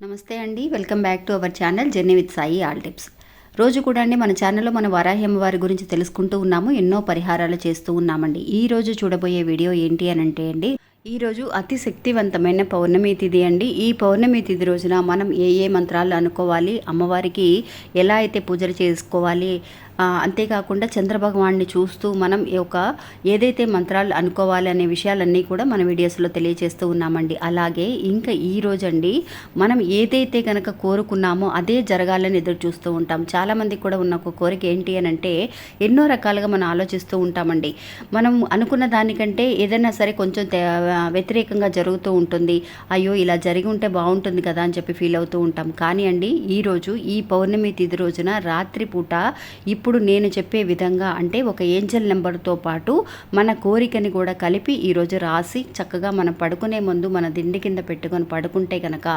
నమస్తే అండి. Welcome back to our channel journey with Sai all tips. రోజు కూడా అండి మన ఛానల్లో మన వరాహ్యం వారి గురించి తెలుసుకుంటూ ఉన్నాము ఎన్నో పరిహారాలు చేస్తూ ఉన్నామండి. ఈ రోజు చూడబోయే వీడియో ఏంటి అని అంటే అండి ఈ రోజు అతి శక్తివంతమైన పౌర్ణమి తిథి అండి. ఈ పౌర్ణమి తిథి రోజున మనం ఏ ఏ మంత్రాలు అనుకోవాలి అమ్మవారికి ఎలా అయితే పూజలు చేసుకోవాలి అంతేకాకుండా చంద్రభగవాన్ని చూస్తూ మనం ఒక ఏదైతే మంత్రాలు అనుకోవాలి అనే విషయాలన్నీ కూడా మన వీడియోస్లో తెలియజేస్తూ ఉన్నామండి. అలాగే ఇంకా ఈ రోజండి మనం ఏదైతే కనుక కోరుకున్నామో అదే జరగాలని ఎదురు చూస్తూ ఉంటాం. చాలామంది కూడా ఉన్న ఒక కోరిక ఏంటి అని అంటే ఎన్నో రకాలుగా మనం ఆలోచిస్తూ ఉంటామండి. మనం అనుకున్న దానికంటే ఏదైనా సరే కొంచెం తే- వ్యతిరేకంగా జరుగుతూ ఉంటుంది. అయ్యో ఇలా జరిగి ఉంటే బాగుంటుంది కదా అని చెప్పి ఫీల్ అవుతూ ఉంటాం. కానీ అండి ఈరోజు ఈ పౌర్ణమి తిథి రోజున రాత్రిపూట ఇప్పుడు ఇప్పుడు నేను చెప్పే విధంగా అంటే ఒక ఏంజల్ నెంబర్తో పాటు మన కోరికని కూడా కలిపి ఈరోజు రాసి చక్కగా మనం పడుకునే ముందు మన దిండి కింద పెట్టుకొని పడుకుంటే కనుక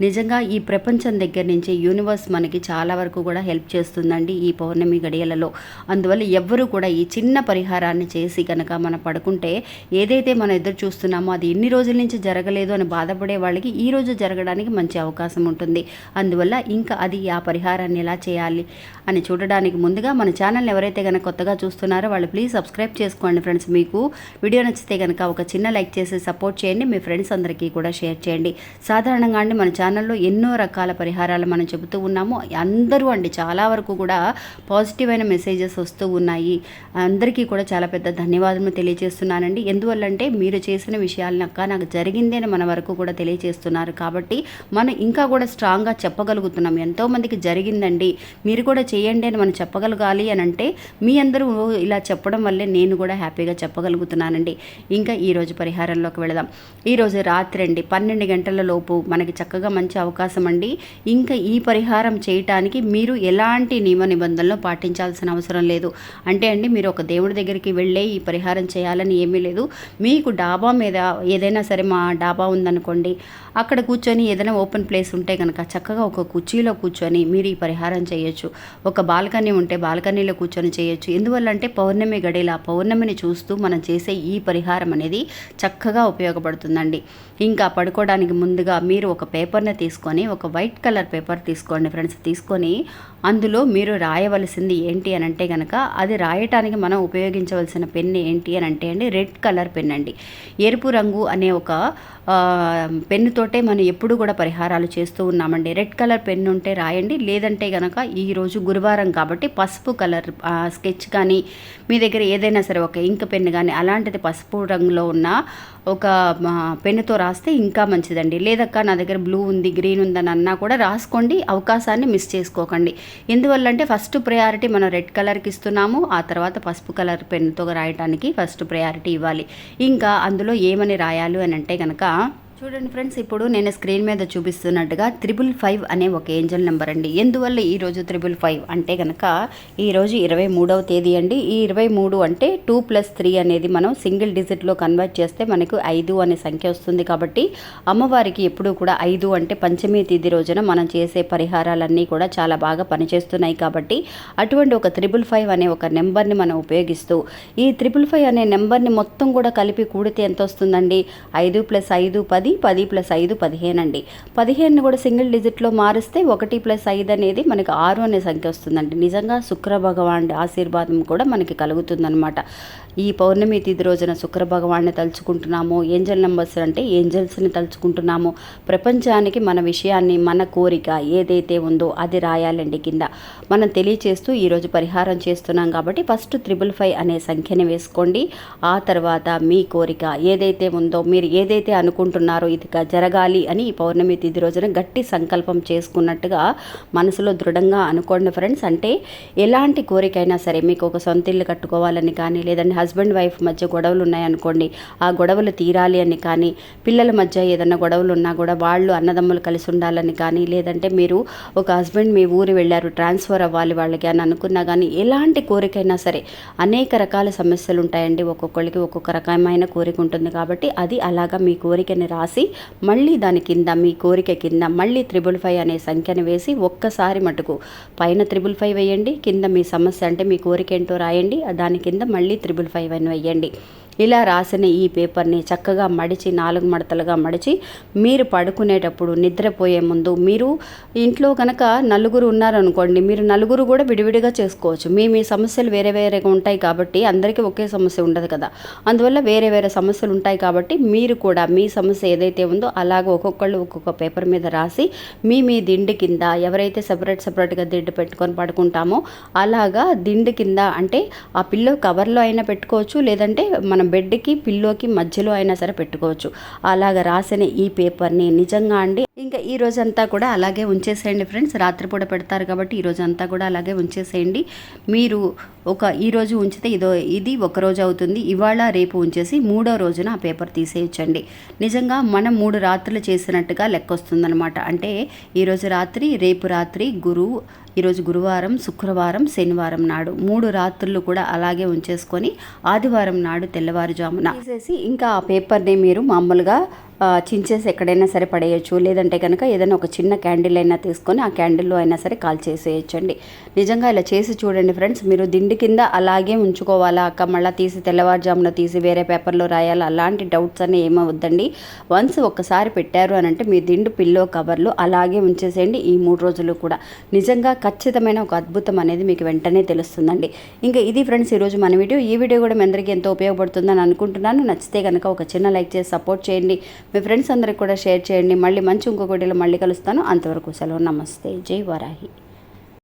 నిజంగా ఈ ప్రపంచం దగ్గర నుంచి యూనివర్స్ మనకి చాలా వరకు కూడా హెల్ప్ చేస్తుందండి ఈ పౌర్ణమి గడియలలో. అందువల్ల ఎవ్వరూ కూడా ఈ చిన్న పరిహారాన్ని చేసి కనుక మనం పడుకుంటే ఏదైతే మనం ఎదురు చూస్తున్నామో అది ఎన్ని రోజుల నుంచి జరగలేదు అని బాధపడే వాళ్ళకి ఈ రోజు జరగడానికి మంచి అవకాశం ఉంటుంది. అందువల్ల ఇంకా అది ఆ పరిహారాన్ని ఎలా చేయాలి అని చూడడానికి ముందుగా మన ఛానల్ని ఎవరైతే కనుక కొత్తగా చూస్తున్నారో వాళ్ళు ప్లీజ్ సబ్స్క్రైబ్ చేసుకోండి ఫ్రెండ్స్. మీకు వీడియో నచ్చితే కనుక ఒక చిన్న లైక్ చేసి సపోర్ట్ చేయండి. మీ ఫ్రెండ్స్ అందరికీ కూడా షేర్ చేయండి. సాధారణంగా అండి మన ఛానల్లో ఎన్నో రకాల పరిహారాలు మనం చెబుతూ ఉన్నాము. అందరూ అండి చాలా వరకు కూడా పాజిటివ్ అయిన మెసేజెస్ వస్తూ ఉన్నాయి. అందరికీ కూడా చాలా పెద్ద ధన్యవాదములు తెలియజేస్తున్నానండి. ఎందువల్లంటే మీరు చేసిన విషయాలను అక్క నాకు జరిగింది అని మన వరకు కూడా తెలియజేస్తున్నారు కాబట్టి మనం ఇంకా కూడా స్ట్రాంగ్గా చెప్పగలుగుతున్నాం. ఎంతోమందికి జరిగిందండి. మీరు కూడా చేయండి అని మనం చెప్పాలి అని అంటే మీ అందరూ ఇలా చెప్పడం వల్లే నేను కూడా హ్యాపీగా చెప్పగలుగుతున్నానండి. ఇంకా ఈరోజు పరిహారంలోకి వెళదాం. ఈరోజు రాత్రి అండి పన్నెండు గంటల లోపు మనకి చక్కగా మంచి అవకాశం అండి. ఇంకా ఈ పరిహారం చేయటానికి మీరు ఎలాంటి నియమ నిబంధనలు పాటించాల్సిన అవసరం లేదు. అంటే అండి మీరు ఒక దేవుడి దగ్గరికి వెళ్ళే ఈ పరిహారం చేయాలని ఏమీ లేదు. మీకు డాబా మీద ఏదైనా సరే మా డాబా ఉందనుకోండి అక్కడ కూర్చొని ఏదైనా ఓపెన్ ప్లేస్ ఉంటే కనుక చక్కగా ఒక కుర్చీలో కూర్చొని మీరు ఈ పరిహారం చేయొచ్చు. ఒక బాల్కనీ ఉంటే బాల్కనీలో కూర్చొని చేయొచ్చు. ఎందువల్ల అంటే పౌర్ణమి గడిల పౌర్ణమిని చూస్తూ మనం చేసే ఈ పరిహారం అనేది చక్కగా ఉపయోగపడుతుందండి. ఇంకా పడుకోవడానికి ముందుగా మీరు ఒక పేపర్ని తీసుకొని ఒక వైట్ కలర్ పేపర్ తీసుకోండి ఫ్రెండ్స్. తీసుకొని అందులో మీరు రాయవలసింది ఏంటి అని అంటే కనుక అది రాయటానికి మనం ఉపయోగించవలసిన పెన్ ఏంటి అని అంటే అండి రెడ్ కలర్ పెన్ అండి. ఎరుపు రంగు అనే ఒక పెన్నుతోటే మనం ఎప్పుడు కూడా పరిహారాలు చేస్తూ ఉన్నామండి. రెడ్ కలర్ పెన్ ఉంటే రాయండి. లేదంటే కనుక ఈరోజు గురువారం కాబట్టి పసుపు పసుపు కలర్ స్కెచ్ కానీ మీ దగ్గర ఏదైనా సరే ఒక ఇంక పెన్ కానీ అలాంటిది పసుపు రంగులో ఉన్న ఒక పెన్నుతో రాస్తే ఇంకా మంచిదండి. లేదక్క నా దగ్గర బ్లూ ఉంది గ్రీన్ ఉందని అన్నా కూడా రాసుకోండి అవకాశాన్ని మిస్ చేసుకోకండి. ఎందువల్ల అంటే ఫస్ట్ ప్రయారిటీ మనం రెడ్ కలర్కి ఇస్తున్నాము ఆ తర్వాత పసుపు కలర్ పెన్నుతో రాయడానికి ఫస్ట్ ప్రయారిటీ ఇవ్వాలి. ఇంకా అందులో ఏమని రాయాలి అని అంటే కనుక చూడండి ఫ్రెండ్స్ ఇప్పుడు నేను స్క్రీన్ మీద చూపిస్తున్నట్టుగా త్రిబుల్ ఫైవ్ అనే ఒక ఏంజల్ నెంబర్ అండి. ఎందువల్ల ఈరోజు త్రిబుల్ ఫైవ్ అంటే కనుక ఈరోజు ఇరవై మూడవ తేదీ అండి. ఈ ఇరవై మూడు అంటే టూ ప్లస్ త్రీ అనేది మనం సింగిల్ డిజిట్లో కన్వర్ట్ చేస్తే మనకు ఐదు అనే సంఖ్య వస్తుంది కాబట్టి అమ్మవారికి ఎప్పుడూ కూడా ఐదు అంటే పంచమి తేదీ రోజున మనం చేసే పరిహారాలన్నీ కూడా చాలా బాగా పనిచేస్తున్నాయి కాబట్టి అటువంటి ఒక త్రిబుల్ ఫైవ్ అనే ఒక నెంబర్ని మనం ఉపయోగిస్తూ ఈ త్రిబుల్ ఫైవ్ అనే నెంబర్ని మొత్తం కూడా కలిపి కూడితే ఎంత వస్తుందండి? ఐదు ప్లస్ ఐదు పది పది ప్లస్ ఐదు పదిహేను అండి. పదిహేను కూడా సింగిల్ డిజిట్లో మారిస్తే ఒకటి ప్లస్ ఐదు అనేది మనకి ఆరు అనే సంఖ్య వస్తుందండి. నిజంగా శుక్ర భగవాన్ ఆశీర్వాదం కూడా మనకి కలుగుతుందనమాట ఈ పౌర్ణమి తిథి రోజున శుక్ర భగవాన్ని తలుచుకుంటున్నాము. ఏంజల్ నెంబర్స్ అంటే ఏంజల్స్ని తలుచుకుంటున్నాము. ప్రపంచానికి మన విషయాన్ని మన కోరిక ఏదైతే ఉందో అది రాయాలండి కింద. మనం తెలియచేస్తూ ఈరోజు పరిహారం చేస్తున్నాం కాబట్టి ఫస్ట్ త్రిబుల్ ఫైవ్ అనే సంఖ్యని వేసుకోండి. ఆ తర్వాత మీ కోరిక ఏదైతే ఉందో మీరు ఏదైతే అనుకుంటున్నారో ఇది జరగాలి అని ఈ పౌర్ణమి తిథి రోజున గట్టి సంకల్పం చేసుకున్నట్టుగా మనసులో దృఢంగా అనుకోండి ఫ్రెండ్స్. అంటే ఎలాంటి కోరికైనా సరే మీకు ఒక సొంత ఇల్లు కట్టుకోవాలని కానీ లేదంటే హస్బెండ్ వైఫ్ మధ్య గొడవలు ఉన్నాయనుకోండి ఆ గొడవలు తీరాలి అని కానీ పిల్లల మధ్య ఏదైనా గొడవలు ఉన్నా కూడా వాళ్ళు అన్నదమ్ములు కలిసి ఉండాలని కానీ లేదంటే మీరు ఒక హస్బెండ్ మీ ఊరు వెళ్ళారు ట్రాన్స్ఫర్ అవ్వాలి వాళ్ళకి అని అనుకున్నా కానీ ఎలాంటి కోరికైనా సరే అనేక రకాల సమస్యలు ఉంటాయండి. ఒక్కొక్కరికి ఒక్కొక్క రకమైన కోరిక ఉంటుంది కాబట్టి అది అలాగా మీ కోరికని రాసి మళ్ళీ దాని కింద మీ కోరిక కింద మళ్ళీ త్రిబుల్ ఫైవ్ అనే సంఖ్యను వేసి ఒక్కసారి మటుకు పైన త్రిబుల్ ఫైవ్ వేయండి కింద మీ సమస్య అంటే మీ కోరిక ఏంటో రాయండి దాని కింద మళ్ళీ త్రిబుల్ ఫైవ్ అని వేయండి ఇలా రాసిన ఈ పేపర్ని చక్కగా మడిచి నాలుగు మడతలుగా మడిచి మీరు పడుకునేటప్పుడు నిద్రపోయే ముందు మీరు ఇంట్లో కనుక నలుగురు ఉన్నారనుకోండి మీరు నలుగురు కూడా విడివిడిగా చేసుకోవచ్చు. మీ మీ సమస్యలు వేరే వేరేగా ఉంటాయి కాబట్టి అందరికీ ఒకే సమస్య ఉండదు కదా. అందువల్ల వేరే వేరే సమస్యలు ఉంటాయి కాబట్టి మీరు కూడా మీ సమస్య ఏదైతే ఉందో అలాగ ఒక్కొక్కళ్ళు ఒక్కొక్క పేపర్ మీద రాసి మీ మీ దిండు కింద ఎవరైతే సపరేట్ సపరేట్గా దిండు పెట్టుకొని పడుకుంటామో అలాగా దిండు కింద అంటే ఆ పిల్లో కవర్లో అయినా పెట్టుకోవచ్చు లేదంటే మన బెడ్కి పిల్లోకి మధ్యలో అయినా సరే పెట్టుకోవచ్చు. అలాగ రాసిన ఈ పేపర్ని నిజంగా అండి. ఇంకా ఈ రోజంతా కూడా అలాగే ఉంచేసేయండి ఫ్రెండ్స్. రాత్రిపూట పెడతారు కాబట్టి ఈ రోజు అంతా కూడా అలాగే ఉంచేసేయండి. మీరు ఒక ఈ రోజు ఉంచితే ఇదో ఇది ఒక రోజు అవుతుంది. ఇవాళ రేపు ఉంచేసి మూడో రోజున ఆ పేపర్ తీసేయచ్చండి. నిజంగా మనం మూడు రాత్రులు చేసినట్టుగా లెక్క వస్తుందన్నమాట అంటే ఈరోజు రాత్రి రేపు రాత్రి గురువు ఈరోజు గురువారం శుక్రవారం శనివారం నాడు మూడు రాత్రులు కూడా అలాగే ఉంచేసుకొని ఆదివారం నాడు తెల్ల తెల్లవారుజామున తీసేసి ఇంకా ఆ పేపర్ని మీరు మామూలుగా చించేసి ఎక్కడైనా సరే పడేయచ్చు. లేదంటే కనుక ఏదైనా ఒక చిన్న క్యాండిల్ అయినా తీసుకొని ఆ క్యాండిల్లో అయినా సరే కాల్ చేసేయచ్చండి. నిజంగా ఇలా చేసి చూడండి ఫ్రెండ్స్ మీరు దిండి కింద అలాగే ఉంచుకోవాలా అక్క? మళ్ళీ తీసి తెల్లవారుజామున తీసి వేరే పేపర్లో రాయాలా? అలాంటి డౌట్స్ అన్నీ ఏమవద్దండి. వన్స్ ఒక్కసారి పెట్టారు అని అంటే మీ దిండు పిల్లో కవర్లు అలాగే ఉంచేసేయండి ఈ మూడు రోజులు కూడా. నిజంగా ఖచ్చితమైన ఒక అద్భుతం అనేది మీకు వెంటనే తెలుస్తుందండి. ఇంకా ఇది ఫ్రెండ్స్ ఈరోజు మన వీడియో. ఈ వీడియో కూడా మీ అందరికీ ఎంతో ఉపయోగపడుతుందని అనుకుంటున్నాను. నచ్చితే కనుక ఒక చిన్న లైక్ చేసి సపోర్ట్ చేయండి. మీ ఫ్రెండ్స్ అందరికి కూడా షేర్ చేయండి. మళ్ళీ మంచి ఇంకొకటిలో మళ్ళీ కలుస్తాను. అంతవరకు సెలవు. నమస్తే. జై వరాహి.